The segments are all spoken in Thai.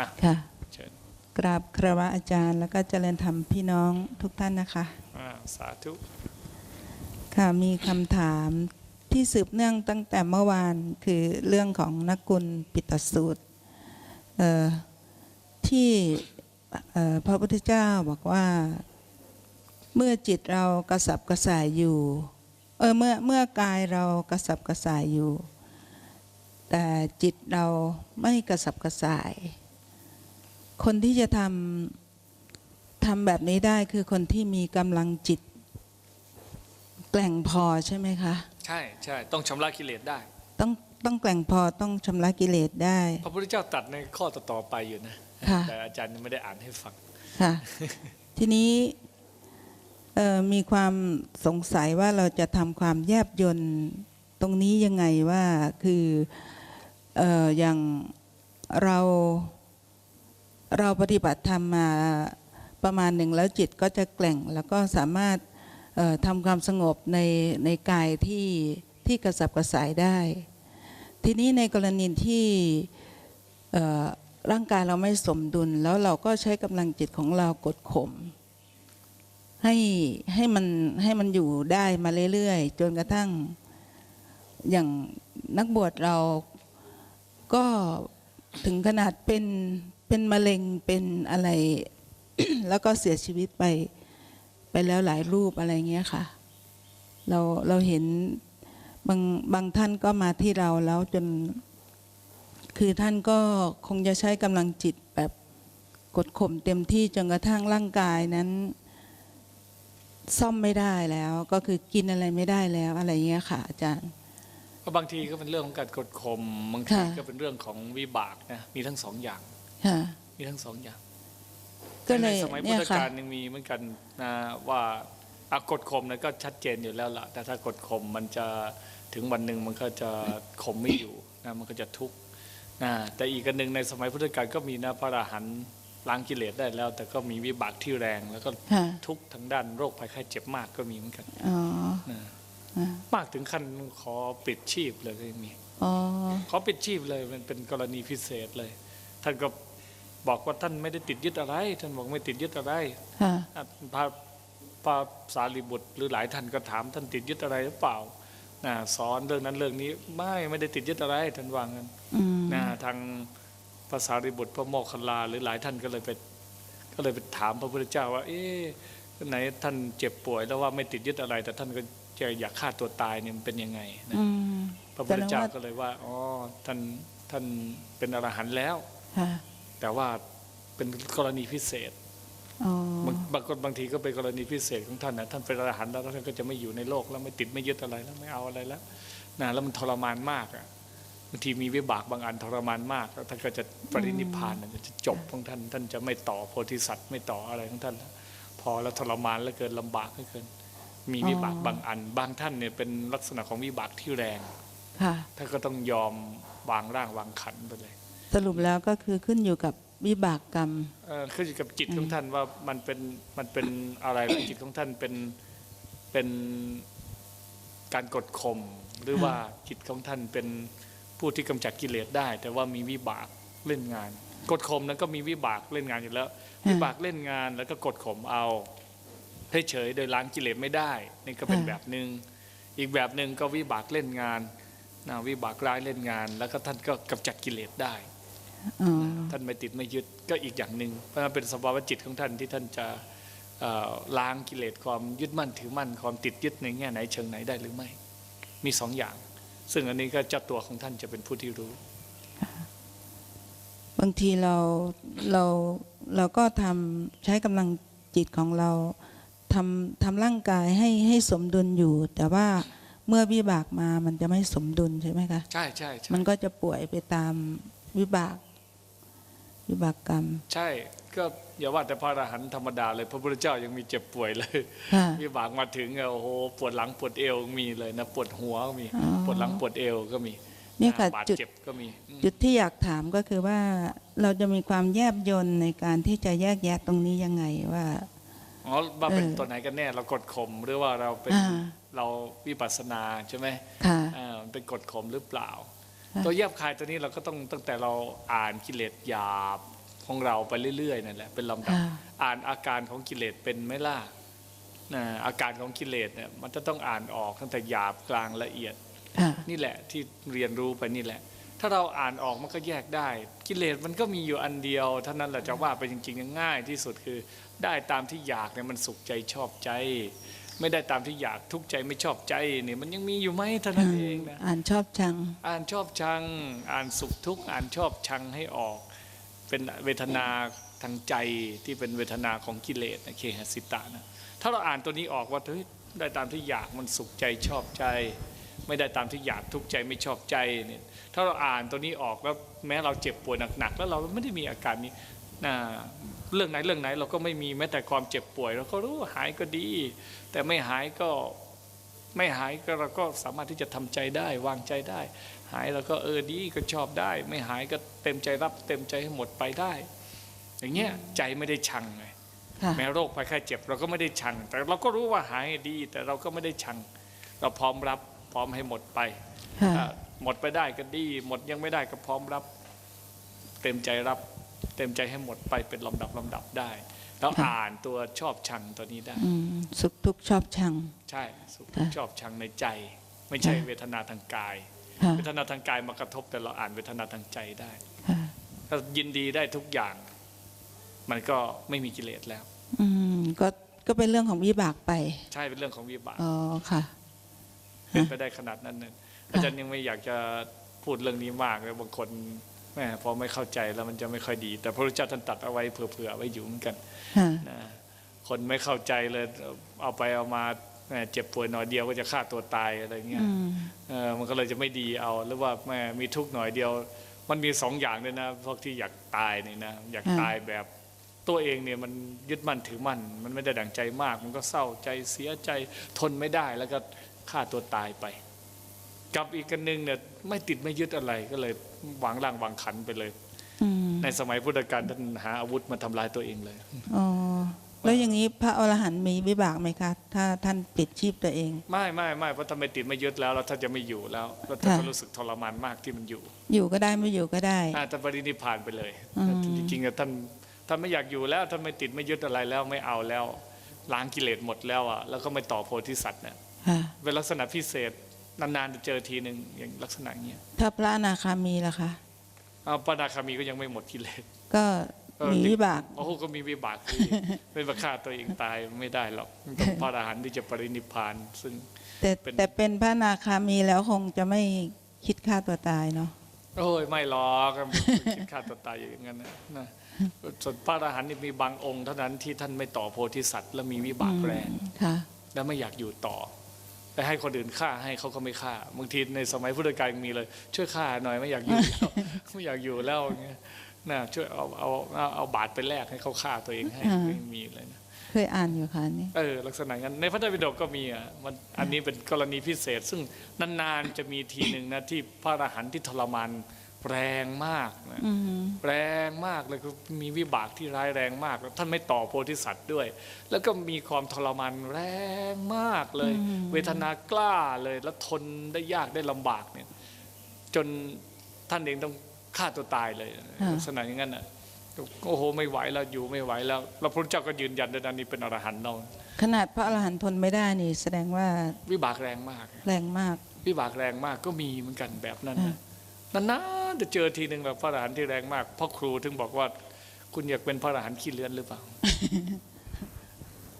อะค่ะเชิญกราบคารวะอาจารย์ แล้วก็เจริญธรรมพี่น้องทุกท่านนะคะ อ่าสาธุ ค่ะมีคำถามที่สืบเนื่องตั้งแต่เมื่อวานคือเรื่องของนักกุลปิตสูตรเอ่อที่เอ่อพระพุทธเจ้าบอกว่าเมื่อจิตเรากระสับกระส่ายอยู่เออเมื่อเมื่อกายเรากระสับกระส่ายอยู่ แต่จิตเราไม่กระสับกระส่าย คนที่จะทำทำแบบนี้ได้คือคนที่มีกำลังจิต แกล่งพอใช่ไหมคะ ใช่ใช่ต้องชำระกิเลสได้ ต้องต้องแกล่งพอต้องชำระกิเลสได้ พระพุทธเจ้าตรัดในข้อต่อๆไปอยู่นะค่ะแต่อาจารย์ยังไม่ได้อ่านให้ฟังค่ะทีนี้เอ่อมีความสงสัยว่าเราจะทำความแยบยนต์ตรงนี้ยังไงว่าคือเอ่ออย่างเรา เราปฏิบัติธรรมมาประมาณหนึ่งแล้วจิตก็จะแกล่งแล้วก็สามารถทำความสงบในในกายที่ที่กระสับกระส่ายได้ ทีนี้ในกรณีที่ร่างกายเราไม่สมดุล แล้วเราก็ใช้กำลังจิตของเรากดข่มให้ให้มันให้มันอยู่ได้มาเรื่อยๆ จนกระทั่งอย่างนักบวชเราก็ถึงขนาดเป็น เป็นมะเร็งเป็นอะไร แล้วก็เสียชีวิตไปไปแล้วหลายรูปอะไรเงี้ยค่ะ เราเราเห็นบางบางท่านก็มาที่เราแล้วจน คือท่านก็คงจะใช้กำลังจิตแบบกดข่มเต็มที่จนกระทั่งร่างกายนั้น ซ่อมไม่ได้แล้ว ก็คือกินอะไรไม่ได้แล้วอะไรเงี้ยค่ะ อาจารย์ ก็บางทีก็เป็นเรื่องของการกดข่มบางทีค่ะก็เป็นเรื่องของวิบากนะมีทั้งสองอย่างค่ะ มีทั้งสองอย่างก็เลยในสมัยพุเนี่ทยธค่ะกาลยังมีเหมือนกันนะว่าอากดข่มนั้นก็ชัดเจนอยู่แล้วล่ะ แต่ถ้ากดข่มมันจะถึงวันหนึ่งมันก็จะข่มไม่อยู่นะมันก็จะทุกข์นะแต่อีกอันหนึ่งในสมัยพุทธกาลก็มีนะพระอรหันต์ล้างกิเลสได้แล้ว แต่ก็มีวิบากที่แรงแล้วก็ค่ะทุกข์ทางด้านโรคภัยไข้เจ็บมากก็มีเหมือนกันอ๋อนะอะมากถึงขั้นขอปิดชีพเลยก็ยังมีอ๋อขอปิดชีพเลยมันเป็นกรณีพิเศษเลยท่านก็ บอกว่าท่านไม่ได้ติดยึดอะไร ท่านบอกไม่ติดยึดอะไรค่ะอะพระพระสารีบุตรหรือหลายท่านก็ถามท่านติดยึดอะไรหรือเปล่านะสอนเรื่องนั้นเรื่องนี้ไม่ไม่ได้ติดยึดอะไรท่านว่างั้นอืมนะทางภาษารีบุตรพระโมคคัลลา หรือหลายท่านก็เลยไปก็เลยไปถามพระพุทธเจ้าว่า เอ๊ะไหนท่านเจ็บป่วยแล้วว่าไม่ติดยึดอะไร แต่ท่านก็จะอยากฆ่าตัวตายเนี่ยมันเป็นยังไงนะอืมพระพุทธเจ้าแสดงว่าก็เลยว่าอ๋อท่านท่านเป็นอรหันต์แล้วค่ะ แต่ว่าเป็นกรณีพิเศษอ๋อบางบางคนบางทีก็เป็นกรณีพิเศษของท่านนะท่านเป็นอรหันต์แล้วท่านก็จะไม่อยู่ในโลกแล้วไม่ติดไม่ยึดอะไรแล้วไม่เอาอะไรแล้วนะแล้วมันทรมานมากอะบางทีมีวิบากบางอันทรมานมากแล้วท่านก็จะปรินิพพานน่ะจะจบของท่าน ท่านจะไม่ต่อโพธิสัตว์ไม่ต่ออะไรของท่านแล้วพอแล้วทรมานแล้วเกินลำบากเหลือเกิน มีวิบากบางอัน บางท่านเนี่ยเป็นลักษณะของวิบากที่แรงค่ะท่านก็ต้องยอมวางร่างวางขันไปเลย สรุปแล้วก็คือขึ้นอยู่กับวิบากกรรมเอ่อขึ้นอยู่กับจิตของท่านว่ามันเป็นมันเป็นอะไรล่ะจิตของท่านเป็นเป็นการกดข่มหรือว่าจิตของท่านเป็นผู้ที่กำจัดกิเลสได้ แต่ว่ามีวิบากเล่นงาน กดข่มนั้นก็มีวิบากเล่นงานอยู่แล้วอืมวิบากเล่นงานแล้วก็กดข่มเอาเฉยๆโดยล้างกิเลสไม่ได้ นี่ก็เป็นอืมแบบหนึ่งอีกแบบหนึ่งก็วิบากเล่นงานนะวิบากร้ายเล่นงาน แล้วก็ท่านก็กำจัดกิเลสได้อ๋อ ท่านไม่ติดไม่ยึดก็อีกอย่างหนึ่งเพราะมันเป็นสภาวะจิตของท่านที่ท่านจะเอ่อล้างกิเลสความยึดมั่นถือมั่นความติดยึดในแง่ไหนเชิงไหนได้หรือไม่ มีสองอย่าง ซึ่งอันนี้ก็เจ้าตัวของท่านจะเป็นผู้ที่รู้ บางทีเราเราเราก็ทำใช้กำลังจิตของเราทำทำร่างกายให้ให้สมดุลอยู่ แต่ว่าเมื่อวิบากมามันจะไม่สมดุลใช่ไหมคะใช่ใช่ใช่มันก็จะป่วยไปตามวิบาก วิบากกรรม ใช่ก็อย่าว่าแต่พระอรหันต์ธรรมดาเลย พระพุทธเจ้ายังมีเจ็บป่วยเลยค่ะวิบากมาถึงอะโอ้โหปวดหลังปวดเอวมีเลยนะปวดหัวก็มีอ๋อปวดหลังปวดเอวก็มีเนี่ยค่ะบาดจุดเจ็บก็มีอืมจุดที่อยากถามก็คือว่าเราจะมีความแยบยนต์ในการที่จะแยกแยะตรงนี้ยังไงว่าอ๋อว่าเป็นเออตัวไหนกันแน่เรากดข่มหรือว่าเราเป็นอ่าเราวิปัสสนาใช่ไหมค่ะอ่ามันเป็นกฎข่มหรือเปล่าค่ะ ตัวแยบคายตัวนี้เราก็ต้องตั้งแต่เราอ่านกิเลสหยาบของเราไปเรื่อยๆนั่นแหละเป็นลำดับค่ะอ่านอาการของกิเลสเป็นไหมล่ะนะอาการของกิเลสเนี่ยมันจะต้องอ่านออกตั้งแต่หยาบกลางละเอียดค่ะนี่แหละที่เรียนรู้ไปนี่แหละ ถ้าเราอ่านออกมันก็แยกได้ กิเลสมันก็มีอยู่อันเดียวเท่านั้นแหละจะว่าไปจริงๆง่ายที่สุดคือ ได้ตามที่อยากเนี่ยมันสุขใจชอบใจ ไม่ได้ตามที่อยากทุกข์ใจไม่ชอบใจเนี่ยมันยังมีอยู่ไหมเท่านั้นเองนะอ่านชอบชัง อ่านชอบชัง อ่านสุขทุกข์อ่านชอบชังให้ออก เป็นเวทนาทางใจที่เป็นเวทนาของกิเลสนะเคหสิตานะถ้าเราอ่านตัวนี้ออกว่าเฮ้ยได้ตามที่อยากมันสุขใจชอบใจ ไม่ได้ตามที่อยากทุกข์ใจไม่ชอบใจเนี่ยถ้าเราอ่านตัวนี้ออกแล้วแม้เราเจ็บป่วยหนักๆแล้วเราไม่ได้มีอาการนี้นะ เรื่องไหนเรื่องไหนเราก็ไม่มีแม้แต่ความเจ็บป่วยเราก็รู้หายก็ดี แต่ไม่หายก็ไม่หายก็เราก็สามารถที่จะทำใจได้วางใจได้ หายแล้วก็เออดีก็ชอบได้ ไม่หายก็เต็มใจรับเต็มใจให้หมดไปได้ อย่างเงี้ยใจไม่ได้ชังไงค่ะแม้โรคภัยไข้เจ็บเราก็ไม่ได้ชัง แต่เราก็รู้ว่าหายดี แต่เราก็ไม่ได้ชัง เราพร้อมรับพร้อมให้หมดไปค่ะถ้าหมดไปได้ก็ดี หมดยังไม่ได้ก็พร้อมรับ เต็มใจรับ เต็มใจให้หมดไปเป็นลำดับลำดับได้ แล้วอ่านตัวชอบชังตัวนี้ได้อืมสุขทุกข์ชอบชัง ใช่สุขค่ะชอบชังในใจ ไม่ใช่ค่ะเวทนาทางกายค่ะเวทนาทางกายมากระทบแต่เราอ่านเวทนาทางใจได้ค่ะถ้ายินดีได้ทุกอย่าง มันก็ไม่มีกิเลสแล้ว อืมก็ก็เป็นเรื่องของวิบากไป ใช่เป็นเรื่องของวิบากอ๋อค่ะเป็นไปได้ขนาดนั้นเนี่ยอาจารย์ยังไม่อยากจะพูดเรื่องนี้มากเลยบางคนแม่พอไม่เข้าใจแล้วมันจะไม่ค่อยดี แต่พระพุทธเจ้าท่านตัดเอาไว้เผื่อๆไว้อยู่เหมือนกันค่ะนะคนไม่เข้าใจเลยเอาไปเอามาแม่เจ็บป่วยหน่อยเดียวก็จะฆ่าตัวตายอะไรเงี้ยอืมเออมันก็เลยจะไม่ดีเอา หรือว่าแม่มีทุกข์หน่อยเดียว มันมีสองอย่างเลยนะพวกที่อยากตายนี่นะอยากอ่าตายแบบตัวเองเนี่ยมันยึดมั่นถือมั่นมันไม่ได้ดั่งใจมาก มันก็เศร้าใจเสียใจทนไม่ได้แล้วก็ฆ่าตัวตายไป กับอีกกันหนึ่งเนี่ยไม่ติดไม่ยึดอะไรก็เลยวางร่างวางขันไปเลยอืมในสมัยพุทธกาลท่านหาอาวุธมาทำลายตัวเองเลยอ๋อแล้วอย่างนี้พระอรหันต์มีวิบากไหมคะ ถ้าท่านปิดชีพตัวเอง ไม่ไม่ไม่เพราะถ้าไม่ติดไม่ยึดแล้วแล้วท่านจะไม่อยู่แล้วแล้วท่านก็ค่ะรู้สึกทรมานมากที่มันอยู่ อยู่ก็ได้ไม่อยู่ก็ได้อาแต่ปรินิพพานไปเลยอืมจริงๆอะท่านท่านไม่อยากอยู่แล้วท่านไม่ติดไม่ยึดอะไรแล้วไม่เอาแล้วล้างกิเลสหมดแล้วอะแล้วก็ไม่ต่อโพธิสัตว์เนี่ยค่ะเป็นลักษณะพิเศษ นานๆจะเจอทีหนึ่งอย่างลักษณะเงี้ยถ้าพระอนาคามีล่ะคะเอาปานาคามีก็ยังไม่หมดกิเลสก็เออมีวิบากโอ้โหก็มีวิบากคือเป็นประฆ่าตัวเองตายไม่ได้หรอกต้องพระอรหันต์ที่จะปรินิพพานซึ่งแต่เป็นแต่เป็นพระอนาคามีแล้วคงจะไม่คิดฆ่าตัวตายเนาะโอ้ยไม่หรอกคิดฆ่าตัวตายอย่างนั้นนะนะส่วนพระอรหันต์นี่มีบางองค์เท่านั้นที่ท่านไม่ต่อโพธิสัตว์และมีวิบากแรงค่ะแล้วไม่อยากอยู่ต่อ ไปให้คนอื่นฆ่าให้เขาก็ไม่ฆ่าบางทีในสมัยพุทธกาลยังมีเลย ช่วยฆ่าหน่อยไม่อยากอยู่แล้วไม่อยากอยู่แล้วอย่างเงี้ยน่ะช่วยเอาเอาเอาเอาบาตรไปแลกให้เขาฆ่าตัวเองให้อ่าไม่มีเลยนะเคยอ่านอยู่ค่ะอันนี่เออลักษณะนั้นในพระไตรปิฎกก็มีอะมันอันนี้เป็นกรณีพิเศษ ซึ่งนานๆจะมีทีหนึ่งนะที่พระอรหันต์ที่ทรมาน แรงมากนะอืมแรงมากเลยคือมีวิบากที่ร้ายแรงมากแล้วท่านไม่ต่อโพธิสัตว์ด้วย แล้วก็มีความทรมานแรงมากเลยอืมเวทนากล้าเลยแล้วทนได้ยากได้ลำบากเนี่ย จนท่านเองต้องฆ่าตัวตายเลยลักษณะอย่างนั้นอะโอ้โหไม่ไหวแล้วอยู่ไม่ไหวแล้วแล้วพระพุทธเจ้าก็ยืนยันด้วยนะนี่เป็นอรหันต์เนาะขนาดพระอรหันต์ทนไม่ได้นี่ แสดงว่าวิบากแรงมาก แรงมาก วิบากแรงมากก็มีเหมือนกันแบบนั้นนะ นานๆจะเจอทีหนึ่งแบบพระอรหันต์ที่แรงมากพ่อครูถึงบอกว่า คุณอยากเป็นพระอรหันต์ขี้เลือนหรือเปล่า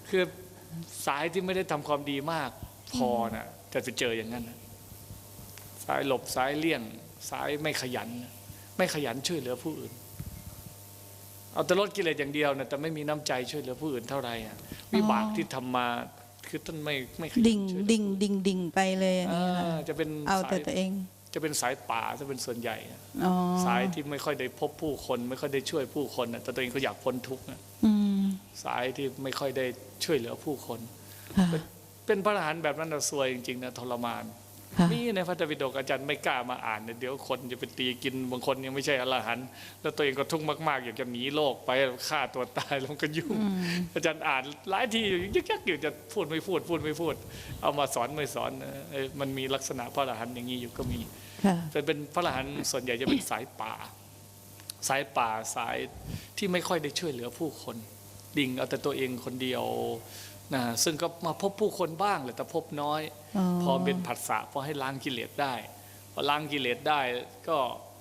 คือสายที่ไม่ได้ทำความดีมากพอนะจะจะเจออย่างนั้นนะสายหลบสายเลี่ยง สายไม่ขยัน ไม่ขยันช่วยเหลือผู้อื่น เอาแต่ลดกิเลสอย่างเดียวนะแต่ไม่มีน้ำใจช่วยเหลือผู้อื่นเท่าไหร่อะวิบากที่ทำมาคือท่านไม่ไม่ขยันดิ่งช่วยเหลือดิ่งดิ่งดิ่งไปเลยอย่างนี้ค่ะอ่าจะเป็นเอาสาแต่ยตัวเอง จะเป็นสายป่าจะเป็นส่วนใหญ่อะอ๋อสายที่ไม่ค่อยได้พบผู้คน ไม่ค่อยได้ช่วยผู้คนอะแต่ตัวเองก็อยากพ้นทุกข์อะอืมสายที่ไม่ค่อยได้ช่วยเหลือผู้คนค่ะเป็นพระอรหันต์แบบนั้นเราซวยจริงๆนะทรมาน ค่ะนี่ในพระไตรปิฎกอาจารย์ไม่กล้ามาอ่านเนี่ยเดี๋ยวคนจะไปตีกินบางคนยังไม่ใช่อรหันต์แล้วตัวเองก็ทุกข์มากๆอยากจะหนีโลกไปฆ่าตัวตายแล้วก็ยุ่งอืมอาจารย์อ่านหลายทียึกยักอยู่จะพูดไม่พูดพูดไม่พูด เอามาสอนไม่สอนเออเออมันมีลักษณะพระอรหันต์อย่างนี้อยู่ก็มีค่ะเป็นเป็นพระอรหันต์ส่วนใหญ่จะเป็นสายป่า สายป่าสายที่ไม่ค่อยได้ช่วยเหลือผู้คน ดิ่งเอาแต่ตัวเองคนเดียว นะซึ่งก็มาพบผู้คนบ้างแหละแต่พบน้อยอ๋อพอเป็นผัสสะพอให้ล้างกิเลสได้พอล้างกิเลสได้ก็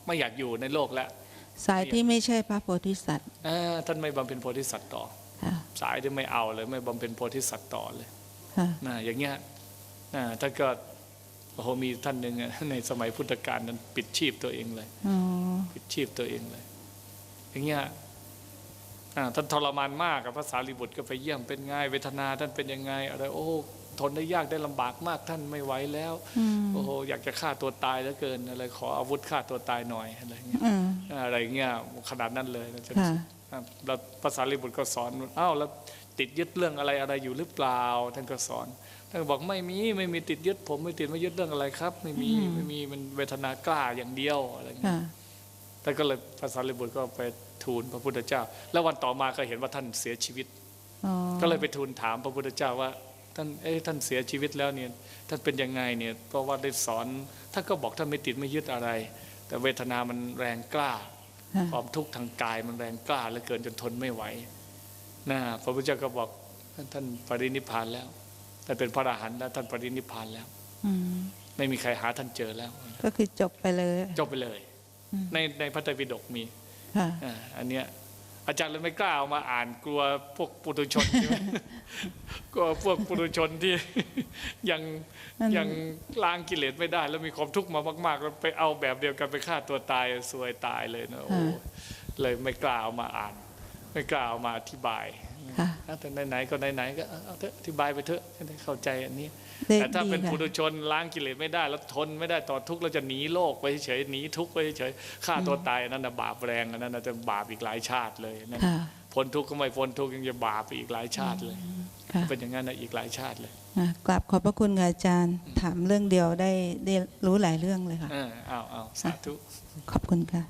ไม่อยากอยู่ในโลกแล้ว สายที่ไม่ใช่พระโพธิสัตว์อ่าท่านไม่บำเพ็ญโพธิสัตว์ต่อค่ะสายที่ไม่เอาเลยไม่บำเพ็ญโพธิสัตว์ต่อเลยค่ะนะอย่างเงี้ยนะถ้าเกิดโอ้โหมีท่านหนึ่งอะในสมัยพุทธกาลนั้นปิดชีพตัวเองเลยอ๋อปิดชีพตัวเองเลย อย่างเงี้ยอ่า ท่านทรมานมากกับพระสารีบุตรก็ไปเยี่ยมเป็นไงเวทนาท่านเป็นยังไงอะไรโอ้ทนได้ยากได้ลำบากมากท่านไม่ไหวแล้วอืมโอ้โหอยากจะฆ่าตัวตายเหลือเกินอะไรขออาวุธฆ่าตัวตายหน่อยอะไรเงี้ยอ่าอะไรเงี้ยขนาดนั้นเลยนะจะค่ะอะแล้วภาษาลิบุตรก็สอนอ้าวแล้วติดยึดเรื่องอะไรอะไรอยู่หรือเปล่า ท่านก็สอนท่านก็บอกไม่มีไม่มีติดยึดผมไม่ติดไม่ยึดเรื่องอะไรครับ ไม่มีไม่มีมันเวทนากล้าอย่างเดียวอะไรเงี้ค่ะย ท่านก็เลยภาษาลิบุตรก็ไปทูลพระพุทธเจ้า แล้ววันต่อมาก็เห็นว่าท่านเสียชีวิตอ๋อก็เลยไปทูลถามพระพุทธเจ้าว่าท่านเอ้ยท่านเสียชีวิตแล้วเนี่ยท่านเป็นยังไงเนี่ยเพราะว่าได้สอนท่านก็บอกท่านไม่ติดไม่ยึดอะไร แต่เวทนามันแรงกล้าค่ะความทุกข์ทางกายมันแรงกล้าเหลือเกินจนทนไม่ไหวนะพระพุทธเจ้าก็บอกท่านท่านปรินิพพานแล้วท่านเป็นพระอรหันต์แล้วท่านปรินิพพานแล้วอืมไม่มีใครหาท่านเจอแล้ว ก็คือจบไปเลย จบไปเลยอืม ในในพระไตรปิฎกมีค่ะอ่าอันเนี้ยอาจารย์เลยไม่กล้าเอามาอ่านกลัวพวกปุถุชนใช่ไหมกลัวพวกปุถุชนที่ยังมันยังล้างกิเลสไม่ได้ แล้วมีความทุกข์มามากๆแล้วไปเอาแบบเดียวกันไปฆ่าตัวตายซวยตายเลยนะโอ้เลยไม่กล้าเอามาอ่าน ไม่กล้าเอามาอธิบายค่ะ แต่ไหนๆก็ไหนๆก็เอาเอาเถอะอธิบายไปเถอะจะได้เข้าใจอันนี้เด็กแต่ถ้าดีเป็นค่ะปุถุชนล้างกิเลสไม่ได้ แล้วทนไม่ได้ต่อทุกข์แล้วจะหนีโลกไปเฉยๆหนีทุกข์ไปเฉยๆฆ่าตัวตายอันนั้นนะบาปแรงอันนั้นน่ะจะบาปอีกหลายชาติเลยนั่นค่ะพ้นทุกข์ก็ไม่พ้นทุกข์ยังจะบาปไปอีกหลายชาติเลยค่ะเป็นอย่างนั้นนะอีกหลายชาติเลยอะกราบขอบพระคุณค่ะอาจารย์ถามเรื่องเดียวได้ได้รู้หลายเรื่องเลยค่ะเออเอาเอาสาธุขอบคุณค่ะ